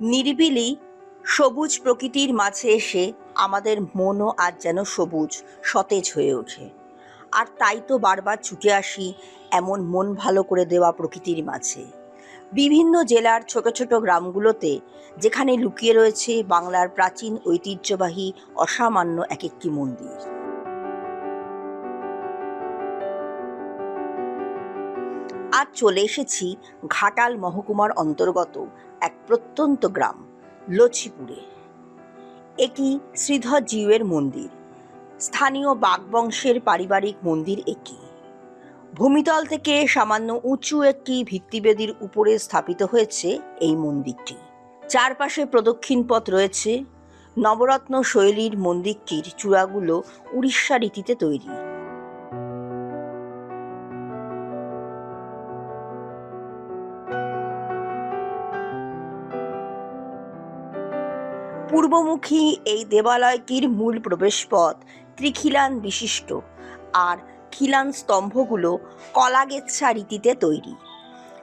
নিরিবিলি সবুজ প্রকৃতির মাঝে এসে আমাদের মনও আজ যেন সবুজ, সতেজ হয়ে ওঠে। আর তাই তো বারবার ছুটে আসি এমন মন ভালো করে দেওয়া প্রকৃতির মাঝে। বিভিন্ন জেলার ছোট ছোট গ্রামগুলোতে যেখানে লুকিয়ে রয়েছে বাংলার প্রাচীন ঐতিহ্যবাহী অসামান্য এক একটি মন্দির। চলে এসেছি ঘাটাল মহকুমার অন্তর্গত এক প্রত্যন্ত গ্রাম লছিপুরে এটি শ্রীধর জিউয়ের মন্দির। স্থানীয় বাগবংশের পারিবারিক মন্দির এটি। ভূমিতল থেকে সামান্য উঁচু একটি ভিত্তিবেদির উপরে স্থাপিত হয়েছে এই মন্দিরটি। চারপাশে প্রদক্ষিণ পথ রয়েছে। নবরত্ন শৈলীর মন্দিরটির চূড়াগুলো উড়িষ্যা রীতিতে তৈরি। পূর্বমুখী এই দেবালয়টির মূল প্রবেশপথ ত্রিখিলান বিশিষ্ট। আর খিলান স্তম্ভগুলো কলাগেচ্ছা রীতিতে তৈরি।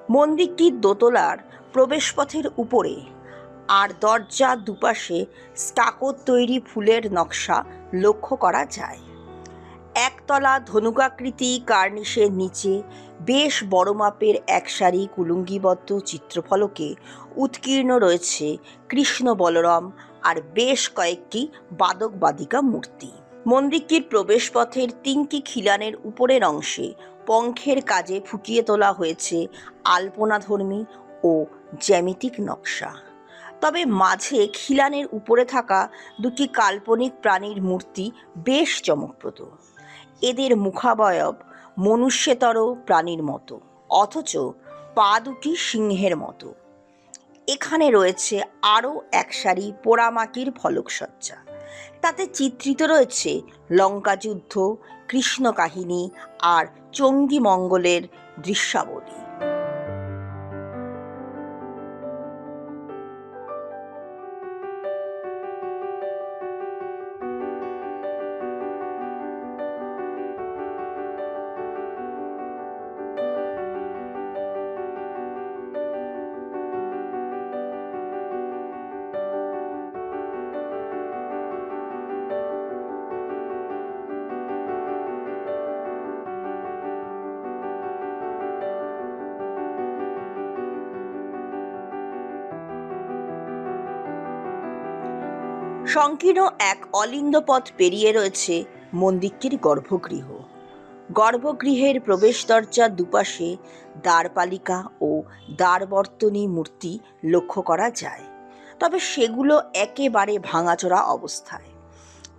মন্দিরটির দোতলার প্রবেশপথের উপরে আর দরজার দুপাশে স্টাকোর তৈরি ফুলের নকশা লক্ষ্য করা যায়। একতলা ধনুকাকৃতি কার্নিশের নিচে বেশ বড় মাপের এক সারি কুলুঙ্গিবদ্ধ চিত্রফলকে উৎকীর্ণ রয়েছে কৃষ্ণ বলরাম আর বেশ কয়েকটি বাদক বাদিকা মূর্তি। মন্দিরটির প্রবেশপথের তিনটি খিলানের উপরের অংশে পঙ্খের কাজে ফুটিয়ে তোলা হয়েছে আলপনাধর্মী ও জ্যামিতিক নকশা। তবে মাঝে খিলানের উপরে থাকা দুটি কাল্পনিক প্রাণীর মূর্তি বেশ চমকপ্রদ। এদের মুখাবয়ব মনুষ্যতর প্রাণীর মতো, অথচ পা দুটি সিংহের মতো। এখানে রয়েছে আরও এক সারি পোড়ামাটির ফলকসজ্জা। তাতে চিত্রিত রয়েছে লঙ্কাযুদ্ধ কৃষ্ণ কাহিনী আর চঙ্গি মঙ্গলের দৃশ্যাবলী। সংকীর্ণ এক অলিন্দ পথ পেরিয়ে রয়েছে মন্দিরটির গর্ভগৃহ। গর্ভগৃহের প্রবেশ দরজার দুপাশে দ্বারপালিকা ও দ্বারবর্তনী মূর্তি লক্ষ্য করা যায়। তবে সেগুলো একেবারে ভাঙাচোরা অবস্থায়।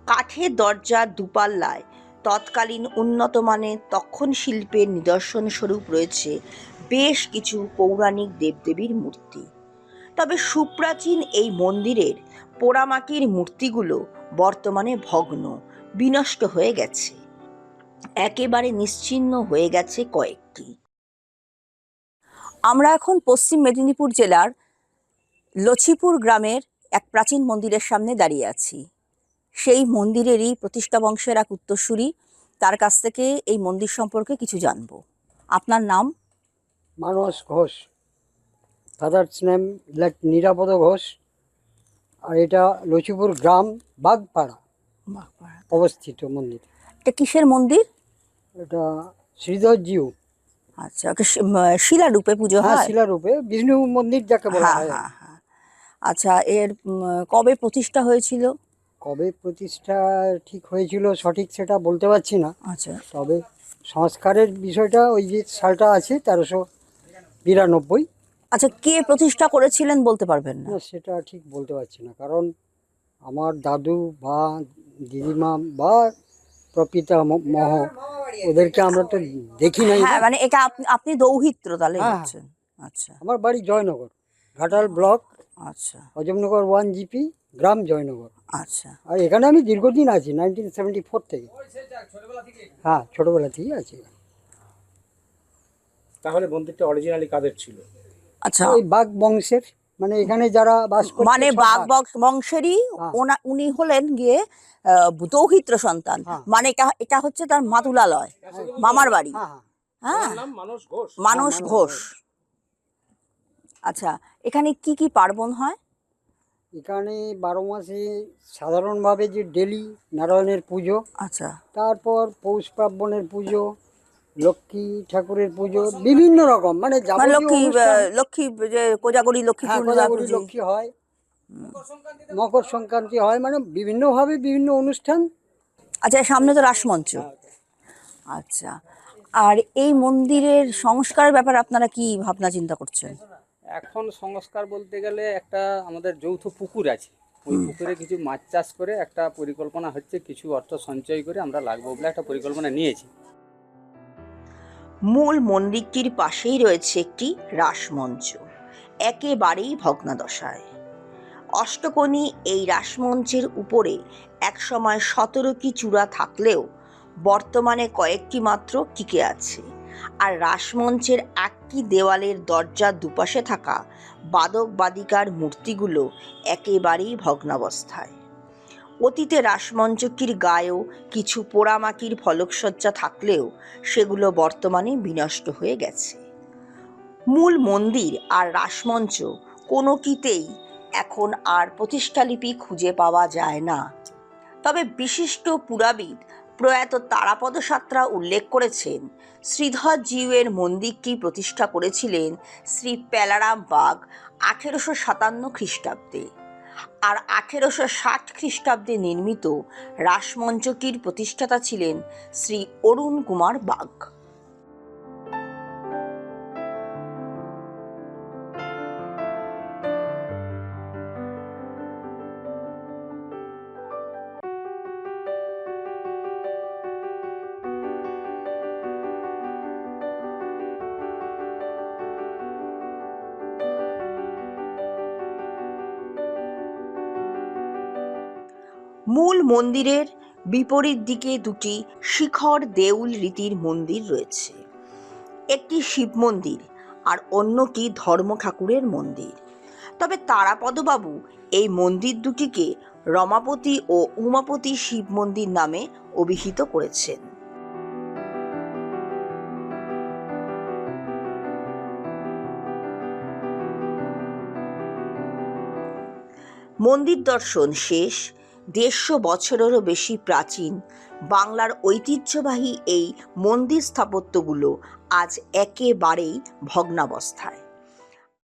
কাঠের দরজার দুপাল্লায় তৎকালীন উন্নত মানের তক্ষণ শিল্পের নিদর্শন স্বরূপ রয়েছে বেশ কিছু পৌরাণিক দেবদেবীর মূর্তি। তবে সুপ্রাচীন এই মন্দিরের পোড়ামাটির মূর্তিগুলো বর্তমানে ভগ্ন, বিনষ্ট হয়ে গেছে। একেবারে নিশ্চিহ্ন হয়ে গেছে কয়েকটি। আমরা এখন পশ্চিম মেদিনীপুর জেলার লছিপুর গ্রামের এক প্রাচীন মন্দিরের সামনে দাঁড়িয়ে আছি। সেই মন্দিরেরই প্রতিষ্ঠা বংশের এক উত্তরসূরি। তার কাছ থেকে এই মন্দির সম্পর্কে কিছু জানব। আপনার নাম? Manas Ghosh. Father's name late Nirapad Ghosh আর এটা লচিপুর গ্রাম বাগপাড়া অবস্থিত মন্দির। এটা কিসের মন্দির? এটা শ্রীধর জিউ আচ্ছা ওকে শিলারূপে পুজো হ্যাঁ হয়? শিলারূপে বিষ্ণু মন্দির যাকে বলা হয় হ্যাঁ। হ্যাঁ আচ্ছা এর কবে প্রতিষ্ঠা হয়েছিল? কবে প্রতিষ্ঠা ঠিক হয়েছিল সঠিক সেটা বলতে পারছি না। আচ্ছা। তবে সংস্কারের বিষয়টা ওই যে সালটা আছে তেরোশো বিরানব্বই। আচ্ছা কে প্রতিষ্ঠা করেছিলেন বলতে পারবেন না? সেটা ঠিক বলতে পারছি না। কারণ আমার দাদু বা দিদিমা বা প্রপিতা ম- মহ ওদেরকে আমরা তো দেখি নাই না। হ্যাঁ মানে এটা আপনি আপনি দৌহিত্র তাহলে হ্যাঁ, আচ্ছা। আমার বাড়ি জয়নগর ঘাটাল ব্লক আচ্ছা। অজমনগর ওয়ান জিপি গ্রাম জয়নগর। আচ্ছা। আর এখানে আমি দীর্ঘদিন আছি নাইনটিন সেভেন্টি ফোর থেকে। হ্যাঁ ছোটোবেলা থেকেই আছি। তাহলে মন্দিরটা অরিজিনালি কাদের ছিল? আচ্ছা। ওই বাঘ বংশের মানে এখানে যারা বাস মানে বাঘ বংশ- বংশেরই হ্যাঁ। ওনা উনি হলেন গিয়ে দৌহিত্র সন্তান। হ্যাঁ। মানে এটা এটা হচ্ছে তার মাতুলালয় মামার বাড়ি। হ্যাঁ হ্যাঁ। নাম মানুষ মানস মানস ঘোষ। আচ্ছা এখানে কি কি পার্বণ হয়? এখানে বারো মাসে সাধারণভাবে যে ডেলি নারায়ণের পুজো আচ্ছা। তারপর পৌষ পার্বণের পুজো লক্ষ্মী ঠাকুরের পুজো বিভিন্ন রকম মানে লক্ষ্মী লক্ষ্মী যে কোজাগরি লক্ষ্মী হ্যাঁ। লক্ষ্মী হয়। মকর সংক্রান্তি হয় মানে বিভিন্নভাবে বিভিন্ন অনুষ্ঠান। আচ্ছা সামনে তো রাসমঞ্চ আচ্ছা আর এই মন্দিরের সংস্কার ব্যাপারে আপনারা কি ভাবনা চিন্তা করছেন? এখন সংস্কার বলতে গেলে একটা আমাদের যৌথ পুকুর আছে। ওই পুকুরে কিছু মাছ চাষ করে একটা পরিকল্পনা হচ্ছে কিছু অর্থ সঞ্চয় করে আমরা লাগবো বলে একটা পরিকল্পনা নিয়েছি। মূল মন্দিরটির পাশেই রয়েছে একটি রাসমঞ্চ। একেবারেই ভগ্নাদশায়। অষ্টকোণী এই রাসমঞ্চের উপরে একসময় সতেরোটি চূড়া থাকলেও বর্তমানে কয়েকটি মাত্র টিকে আছে। আর রাসমঞ্চের একটি দেওয়ালের দরজার দুপাশে থাকা বাদক বাদিকার মূর্তিগুলো একেবারেই ভগ্নাবস্থায়। অতীতে রাসমঞ্চটির গায়েও কিছু পোড়ামাটির ফলকসজ্জা থাকলেও সেগুলো বর্তমানে বিনষ্ট হয়ে গেছে। মূল মন্দির আর রাসমঞ্চ কোনো কিতেই এখন আর প্রতিষ্ঠালিপি খুঁজে পাওয়া যায় না। তবে বিশিষ্ট পুরাবিদ প্রয়াত তারাপদ সাত্রা উল্লেখ করেছেন, শ্রীধর জিউয়ের মন্দিরটি প্রতিষ্ঠা করেছিলেন শ্রী প্যালারাম বাগ আঠেরোশো সাতান্ন খ্রিস্টাব্দে। আর আঠেরোশো ষাট খ্রিস্টাব্দে নির্মিত রাসমঞ্চটির প্রতিষ্ঠাতা ছিলেন শ্রী অরুণ কুমার বাগ। মূল মন্দিরের বিপরীত দিকে দুটি শিখর দেউল রীতির মন্দির রয়েছে। একটি শিব মন্দির আর অন্যটি ধর্ম ঠাকুরের মন্দির। তবে তারাপদবাবু এই মন্দির দুটিকে রমাপতি ও উমাপতি শিব মন্দির নামে অভিহিত করেছেন। মন্দির দর্শন শেষ দেড়শো বছরেরও বেশি প্রাচীন বাংলার ঐতিহ্যবাহী এই মন্দির স্থাপত্যগুলো আজ একেবারেই ভগ্নাবস্থায়।